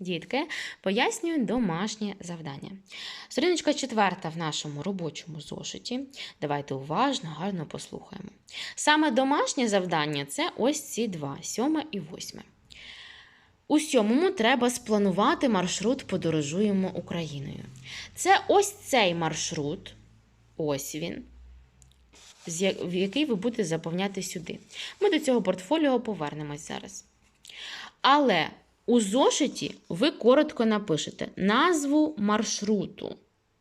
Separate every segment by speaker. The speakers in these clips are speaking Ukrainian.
Speaker 1: Дітки, пояснюю домашнє завдання. Сторіночка четверта в нашому робочому зошиті. Давайте уважно, гарно послухаємо. Саме домашнє завдання це ось ці два: сьоме і восьме. У сьомому треба спланувати маршрут Подорожуємо Україною. Це ось цей маршрут, ось він, в який ви будете заповняти сюди. Ми до цього портфоліо повернемось зараз. Але у зошиті ви коротко напишете назву маршруту,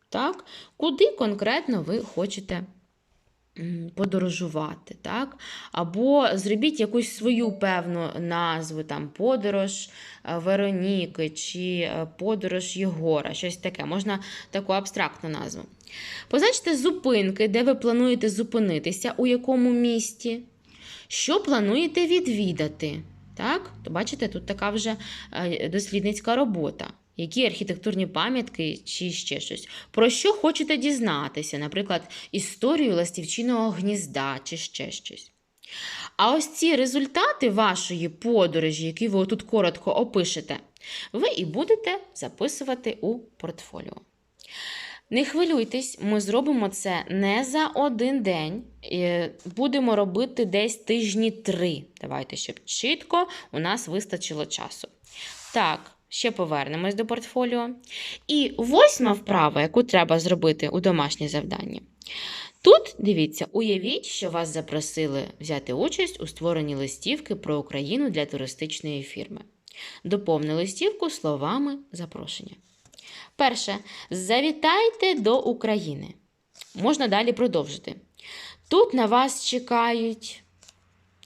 Speaker 1: так? куди конкретно ви хочете подорожувати. Так? Або зробіть якусь свою певну назву, там подорож е, Вероніки чи е, подорож Єгора, щось таке. Можна таку абстрактну назву. Позначте зупинки, де ви плануєте зупинитися, у якому місті, що плануєте відвідати. Так? То бачите, тут така вже е, дослідницька робота. Які архітектурні пам'ятки чи ще щось. Про що хочете дізнатися, наприклад, історію ластівчиного гнізда чи ще щось. А ось ці результати вашої подорожі, які ви тут коротко опишете, ви і будете записувати у портфоліо. Не хвилюйтесь, ми зробимо це не за один день. Будемо робити десь тижні три. Давайте, щоб чітко у нас вистачило часу. Так, ще повернемось до портфоліо. І восьма вправа, яку треба зробити у домашнє завдання. Тут, дивіться, уявіть, що вас запросили взяти участь у створенні листівки про Україну для туристичної фірми. Доповни листівку словами запрошення. Перше. Завітайте до України. Можна далі продовжити. Тут на вас чекають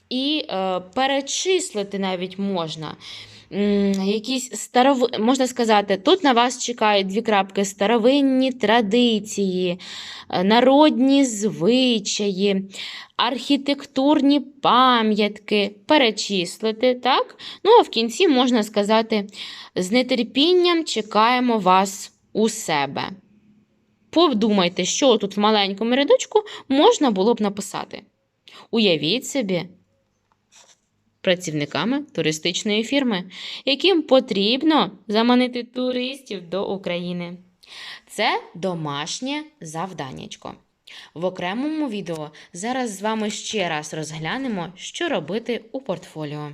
Speaker 1: і е, перечислити навіть можна. Якісь старов... можна сказати, тут на вас чекають дві крапки старовинні традиції, е, народні звичаї, архітектурні пам'ятки, перечислити, так? Ну, а в кінці можна сказати, з нетерпінням чекаємо вас у себе. Подумайте, що тут в маленькому рядочку можна було б написати. Уявіть собі, працівниками туристичної фірми, яким потрібно заманити туристів до України. Це домашнє завданнячко. В окремому відео зараз з вами ще раз розглянемо, що робити у портфоліо.